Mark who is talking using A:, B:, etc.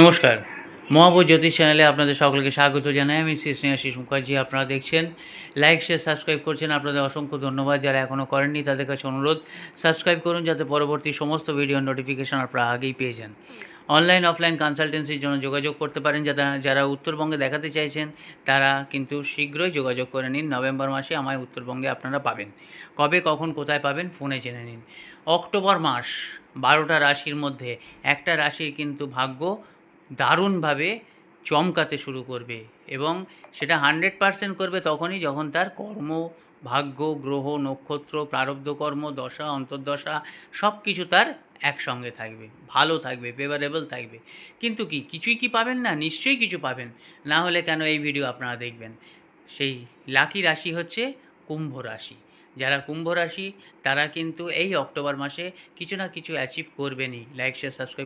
A: নমস্কার। মহাবুর জ্যোতিষ চ্যানেলে আপনাদের সকলকে স্বাগত জানাই। আমি শ্রী স্নেহাশিস মুখার্জি, আপনারা দেখছেন। লাইক শেয়ার সাবস্ক্রাইব করছেন, আপনাদের অসংখ্য ধন্যবাদ। যারা এখনও করেননি, তাদের কাছে অনুরোধ সাবস্ক্রাইব করুন যাতে পরবর্তী সমস্ত ভিডিওর নোটিফিকেশন আপনারা আগেই পেয়ে যান। অনলাইন অফলাইন কনসালটেন্সির জন্য যোগাযোগ করতে পারেন। যারা যারা উত্তরবঙ্গে দেখাতে চাইছেন, তারা কিন্তু শীঘ্রই যোগাযোগ করে নিন। নভেম্বর মাসে আমায় উত্তরবঙ্গে আপনারা পাবেন। কবে, কখন, কোথায় পাবেন, ফোনে জেনে নিন। অক্টোবর মাস বারোটা রাশির মধ্যে একটা রাশির কিন্তু ভাগ্য দারুণভাবে চমকাতে শুরু করবে এবং সেটা হান্ড্রেড পারসেন্ট করবে তখনই যখন তার কর্ম, ভাগ্য, গ্রহ, নক্ষত্র, প্রারব্ধ কর্ম, দশা, অন্তর্দশা সব কিছু তার একসঙ্গে থাকবে, ভালো থাকবে ফেভারেবল থাকবে। কিন্তু কি, কিছুই কি পাবেন না? নিশ্চয়ই কিছু পাবেন। না হলে কেন এই ভিডিও আপনারা দেখবেন? সেই লাকি রাশি হচ্ছে কুম্ভ রাশি। যারা কুম্ভ রাশি, তারা কিন্তু এই অক্টোবর মাসে কিছু না কিছু অ্যাচিভ করবেনই। Like share subscribe